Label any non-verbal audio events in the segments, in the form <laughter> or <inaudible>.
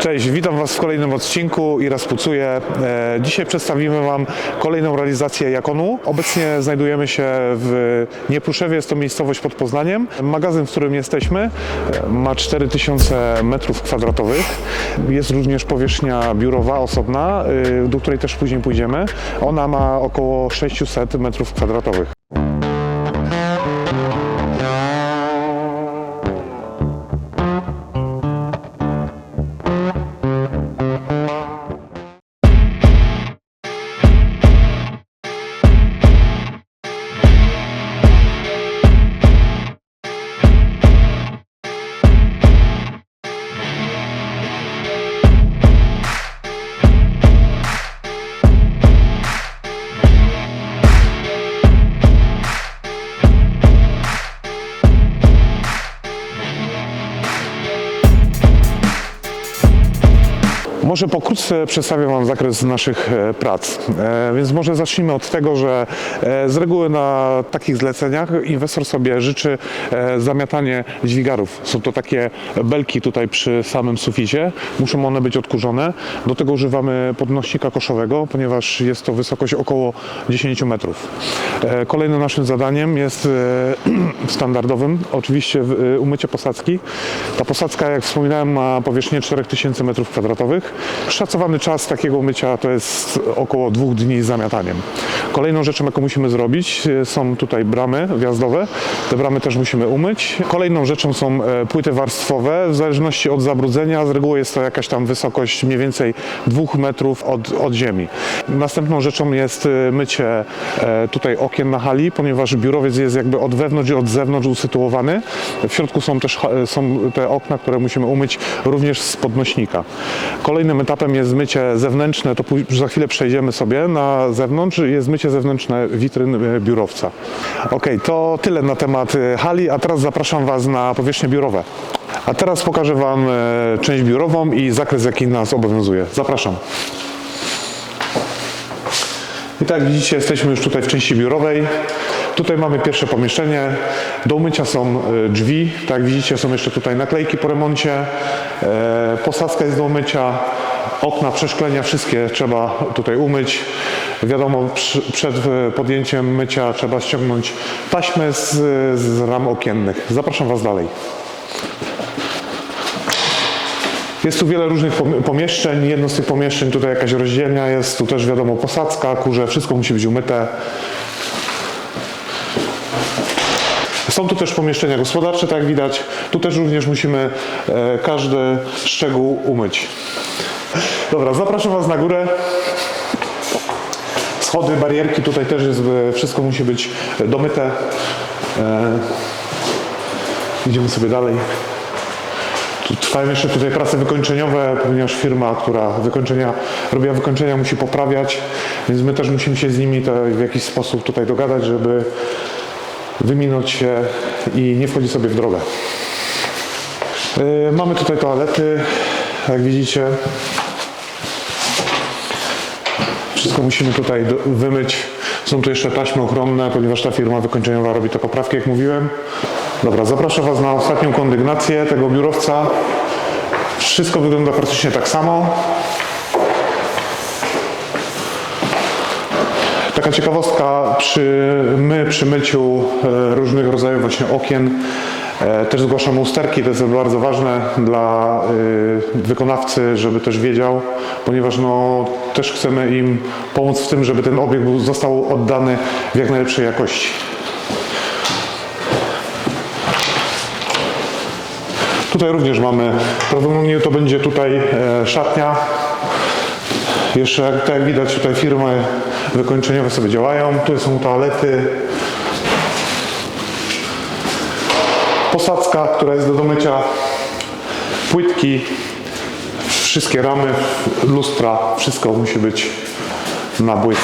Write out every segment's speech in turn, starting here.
Cześć, witam Was w kolejnym odcinku i Raspucuję. E, dzisiaj przedstawimy Wam kolejną realizację Jakonu. Obecnie znajdujemy się w Niepuszewie, jest to miejscowość pod Poznaniem. Magazyn, w którym jesteśmy e, ma 4000 m2. Jest również powierzchnia biurowa osobna, e, do której też później pójdziemy. Ona ma około 600 m2. Może pokrótce przedstawię Wam zakres naszych e, prac. E, Więc może zacznijmy od tego, że e, z reguły na takich zleceniach inwestor sobie życzy zamiatanie dźwigarów. Są to takie belki tutaj przy samym suficie. Muszą one być odkurzone. Do tego używamy podnośnika koszowego, ponieważ jest to wysokość około 10 metrów. Kolejnym naszym zadaniem jest <clears throat> standardowym oczywiście umycie posadzki. Ta posadzka, jak wspominałem, ma powierzchnię 4000 m2. Szacowany czas takiego mycia to jest około dwóch dni z zamiataniem. Kolejną rzeczą, jaką musimy zrobić, e, są tutaj bramy wjazdowe. Te bramy też musimy umyć. Kolejną rzeczą są e, płyty warstwowe. W zależności od zabrudzenia, z reguły jest to jakaś tam wysokość mniej więcej dwóch metrów od, od ziemi. Następną rzeczą jest e, mycie tutaj okien na hali, ponieważ biurowiec jest jakby od wewnątrz i od zewnątrz usytuowany. W środku są też są te okna, które musimy umyć również z podnośnika. Kolejnym etapem jest mycie zewnętrzne, to za chwilę przejdziemy sobie na zewnątrz, jest mycie zewnętrzne witryn e, biurowca. Ok, to tyle na temat e, hali, a teraz zapraszam Was na powierzchnie biurowe. A teraz pokażę Wam e, część biurową i zakres, jaki nas obowiązuje. Zapraszam. I tak widzicie, jesteśmy już tutaj w części biurowej. Tutaj mamy pierwsze pomieszczenie. Do umycia są e, drzwi. Tak jak widzicie, są jeszcze tutaj naklejki po remoncie. E, Posadzka jest do umycia. Okna, przeszklenia, wszystkie trzeba tutaj umyć. Wiadomo, przed e, podjęciem mycia trzeba ściągnąć taśmę z, z ram okiennych. Zapraszam Was dalej. Jest tu wiele różnych pom- pomieszczeń. Jedno z tych pomieszczeń, tutaj jakaś rozdzielnia jest, tu też wiadomo posadzka, kurze, wszystko musi być umyte. Są tu też pomieszczenia gospodarcze, tak jak widać. Tu też również musimy e, każdy szczegół umyć. Dobra, zapraszam Was na górę. Schody, barierki, tutaj też jest, e, wszystko musi być domyte. E, idziemy sobie dalej. Trwają jeszcze tutaj prace wykończeniowe, ponieważ firma, która wykończenia, robiła wykończenia, musi poprawiać, więc my też musimy się z nimi to w jakiś sposób tutaj dogadać, żeby wyminąć się i nie wchodzić sobie w drogę. Yy, Mamy tutaj toalety, jak widzicie. Wszystko musimy tutaj do- wymyć. Są tu jeszcze taśmy ochronne, ponieważ ta firma wykończeniowa robi te poprawki, jak mówiłem. Dobra, zapraszam Was na ostatnią kondygnację tego biurowca. Wszystko wygląda praktycznie tak samo. Taka ciekawostka, przy, my przy myciu e, różnych rodzajów właśnie okien też zgłaszamy usterki, to jest bardzo ważne dla e, wykonawcy, żeby też wiedział, ponieważ no, też chcemy im pomóc w tym, żeby ten obiekt został oddany w jak najlepszej jakości. Tutaj również mamy, prawdopodobnie to będzie tutaj e, szatnia. Jeszcze tak jak widać tutaj firmy wykończeniowe sobie działają. Tu są toalety. Posadzka, która jest do domycia. Płytki. Wszystkie ramy, lustra, wszystko musi być na błysk.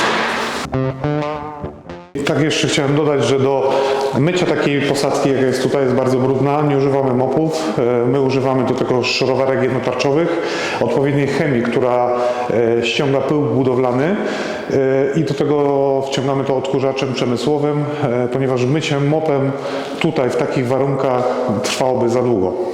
Tak jeszcze chciałem dodać, że do mycia takiej posadzki, jaka jest tutaj, jest bardzo brudna. Nie używamy mopów. E, My używamy do tego szorowarek jednotarczowych, odpowiedniej chemii, która e, ściąga pył budowlany e, i do tego wciągamy to odkurzaczem przemysłowym, ponieważ myciem mopem tutaj w takich warunkach trwałoby za długo.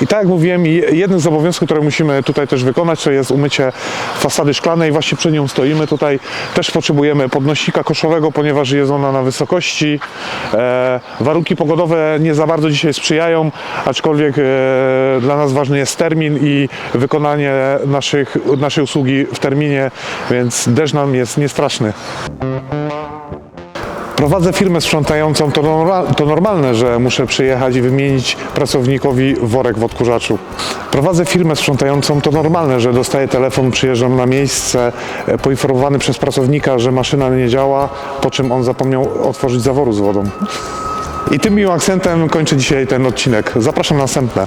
I tak jak mówiłem, jednym z obowiązków, które musimy tutaj też wykonać, to jest umycie fasady szklanej. Właśnie przed nią stoimy tutaj. Też potrzebujemy podnośnika koszowego, ponieważ jest ona na wysokości. E, warunki pogodowe nie za bardzo dzisiaj sprzyjają, aczkolwiek e, dla nas ważny jest termin i wykonanie naszych, naszej usługi w terminie, więc deszcz nam jest niestraszny. Prowadzę firmę sprzątającą, to, norma- to normalne, że muszę przyjechać i wymienić pracownikowi worek w odkurzaczu. Prowadzę firmę sprzątającą, to normalne, że dostaję telefon, przyjeżdżam na miejsce, e, poinformowany przez pracownika, że maszyna nie działa, po czym on zapomniał otworzyć zaworu z wodą. I tym miłym akcentem kończę dzisiaj ten odcinek. Zapraszam na następne.